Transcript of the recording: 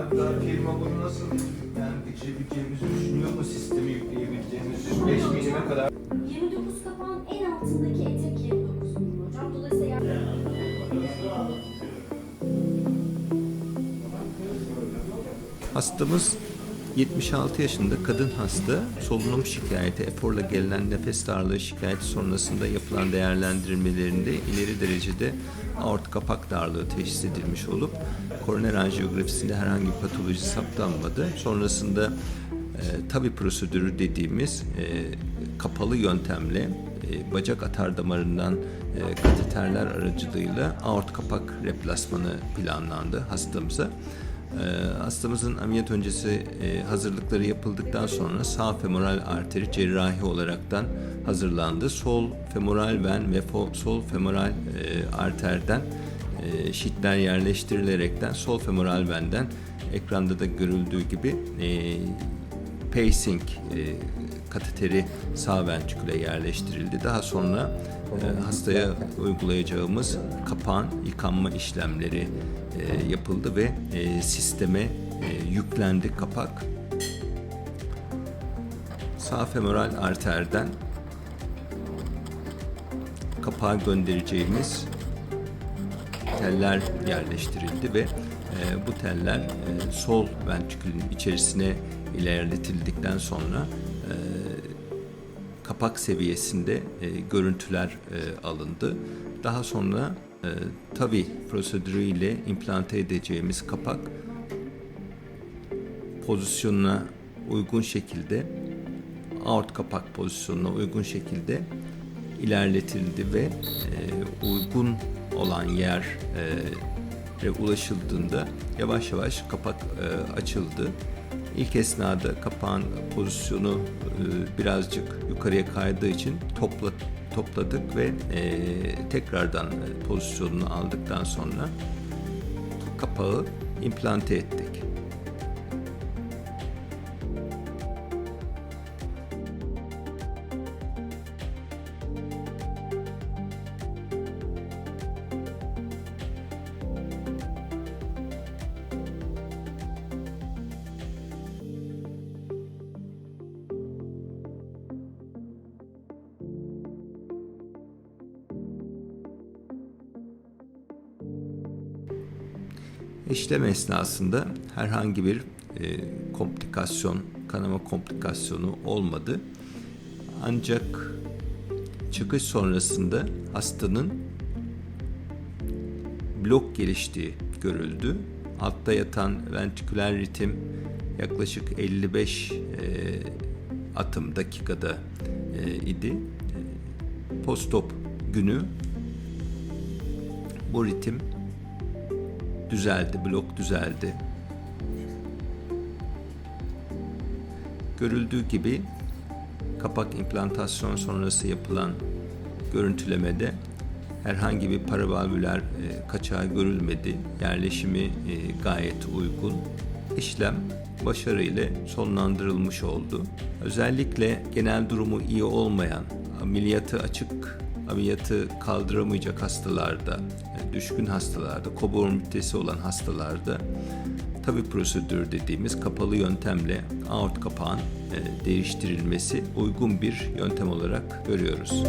Hatta firma bunu nasıl yani geçirebileceğimizi düşünüyor mu? Sistemi yükleyebileceğimizi 5 milime kadar 29 kapağın en altındaki etek 29 milim hocam. Dolayısıyla Hastamız 76 yaşında kadın hasta. Solunum şikayeti, eforla gelinen nefes darlığı şikayeti sonrasında yapılan değerlendirmelerinde ileri derecede aort kapak darlığı teşhis edilmiş olup koroner anjiyografisinde herhangi bir patoloji saptanmadı. Sonrasında e, tabi prosedürü dediğimiz e, kapalı yöntemle e, bacak atar damarından e, kateterler aracılığıyla aort kapak replasmanı planlandı hastamıza. Ee, hastamızın ameliyat öncesi e, hazırlıkları yapıldıktan sonra sağ femoral arteri cerrahi olaraktan hazırlandı. Sol femoral ven ve sol femoral e, arterden e, şitler yerleştirilerekten sol femoral venden ekranda da görüldüğü gibi pacing e, kateteri sağ ventriküle yerleştirildi. Daha sonra e, hastaya uygulayacağımız kapağın yıkanma işlemleri e, yapıldı ve sisteme yüklendi kapak. Sağ femoral arterden kapağa göndereceğimiz teller yerleştirildi ve e, bu teller e, sol ventrikülün içerisine ilerletildikten sonra e, kapak seviyesinde e, görüntüler e, alındı. Daha sonra e, tabi prosedürüyle implante edeceğimiz kapak pozisyonuna uygun şekilde aort kapak pozisyonuna uygun şekilde ilerletildi ve e, uygun olan yer e, ulaşıldığında yavaş yavaş kapak e, açıldı. İlk esnada kapağın pozisyonu e, birazcık yukarıya kaydığı için topla, topladık ve e, tekrardan e, pozisyonunu aldıktan sonra kapağı implante ettik. İşlem esnasında herhangi bir e, komplikasyon, kanama komplikasyonu olmadı. Ancak çıkış sonrasında hastanın blok geliştiği görüldü. Altta yatan ventriküler ritim yaklaşık 55 e, atım dakikada e, idi. E, Postop günü bu ritim düzeldi, blok düzeldi. Görüldüğü gibi kapak implantasyon sonrası yapılan görüntülemede herhangi bir paravalvüler e, kaçağı görülmedi. Yerleşimi e, gayet uygun. İşlem başarıyla sonlandırılmış oldu. Özellikle genel durumu iyi olmayan, ameliyatı açık ameliyatı kaldıramayacak hastalarda, düşkün hastalarda, komorbiditesi olan hastalarda tabi prosedür dediğimiz kapalı yöntemle aort kapağın e, değiştirilmesi uygun bir yöntem olarak görüyoruz.